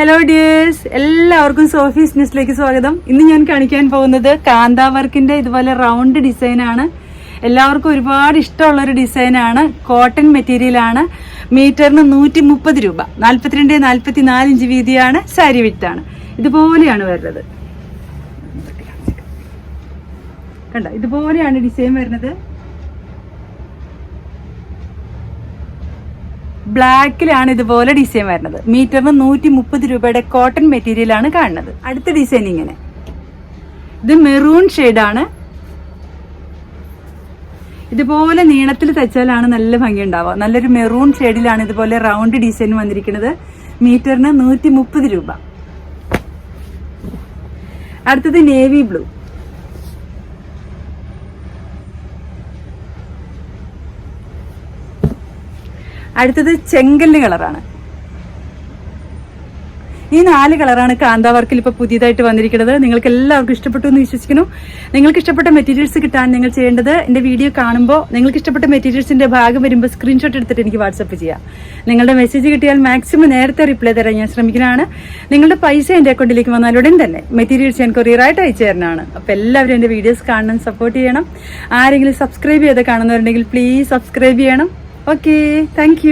Hello dears എല്ലാവർക്കും Sophie's ന്യൂസിലേക്ക് സ്വാഗതം. ഇന്ന് ഞാൻ കാണിക്കാൻ പോകുന്നത് കാന്ത വർക്കിന്റെ ഇതുപോലെ റൗണ്ട് ഡിസൈൻ ആണ്. എല്ലാവർക്കും ഒരുപാട് ഇഷ്ടമുള്ള ഒരു ഡിസൈനാണ് കോട്ടൺ മെറ്റീരിയൽ ആണ്. മീറ്ററിന് നൂറ്റി മുപ്പത് രൂപ. നാൽപ്പത്തിരണ്ട് നാൽപ്പത്തി നാല് ഇഞ്ച് വീതിയാണ്. സാരി വിട്ടാണ് ഇതുപോലെയാണ് വരുന്നത്. കണ്ട? ഇതുപോലെയാണ് ഡിസൈൻ വരുന്നത്. ബ്ലാക്കിലാണ് ഇതുപോലെ ഡിസൈൻ വരുന്നത്. മീറ്ററിന് നൂറ്റി മുപ്പത് രൂപയുടെ കോട്ടൺ മെറ്റീരിയലാണ് കാണുന്നത്. അടുത്ത ഡിസൈൻ ഇങ്ങനെ. ഇത് മെറൂൺ ആണ് ഇതുപോലെ നീളത്തിൽ തയ്ച്ചാലാണ് നല്ല ഭംഗി ഉണ്ടാവുക നല്ലൊരു മെറൂൺ ഷെയ്ഡിലാണ് ഇതുപോലെ റൗണ്ട് ഡിസൈൻ വന്നിരിക്കുന്നത്. മീറ്ററിന് നൂറ്റി രൂപ. അടുത്തത് നേവി ബ്ലൂ. അടുത്തത് ചെങ്കല്ല് കളറാണ്. ഈ നാല് കളറാണ് കാന്താവർക്കിൽ ഇപ്പോൾ പുതിയതായിട്ട് വന്നിരിക്കുന്നത്. നിങ്ങൾക്ക് എല്ലാവർക്കും ഇഷ്ടപ്പെട്ടു എന്ന് വിശ്വസിക്കുന്നു. നിങ്ങൾക്ക് ഇഷ്ടപ്പെട്ട മെറ്റീരിയൽസ് കിട്ടാൻ നിങ്ങൾ ചെയ്യേണ്ടത് എന്റെ വീഡിയോ കാണുമ്പോൾ നിങ്ങൾക്ക് ഇഷ്ടപ്പെട്ട മെറ്റീരിയൽസിന്റെ ഭാഗം വരുമ്പോൾ സ്ക്രീൻഷോട്ട് എടുത്തിട്ട് എനിക്ക് വാട്സപ്പ് ചെയ്യാം. നിങ്ങളുടെ മെസ്സേജ് കിട്ടിയാൽ മാക്സിമം നേരത്തെ റിപ്ലൈ തരാൻ ഞാൻ ശ്രമിക്കുന്നതാണ്. നിങ്ങളുടെ പൈസ എന്റെ അക്കൗണ്ടിലേക്ക് വന്നാൽ ഉടൻ തന്നെ മെറ്റീരിയൽസ് ഞാൻ കൊറിയറായിട്ട് അയച്ചു തരുന്നതാണ് അപ്പോൾ എല്ലാവരും എന്റെ വീഡിയോസ് കാണണം സപ്പോർട്ട് ചെയ്യണം. ആരെങ്കിലും സബ്സ്ക്രൈബ് ചെയ്ത് കാണുന്നവരുണ്ടെങ്കിൽ പ്ലീസ് സബ്സ്ക്രൈബ് ചെയ്യണം. Okay thank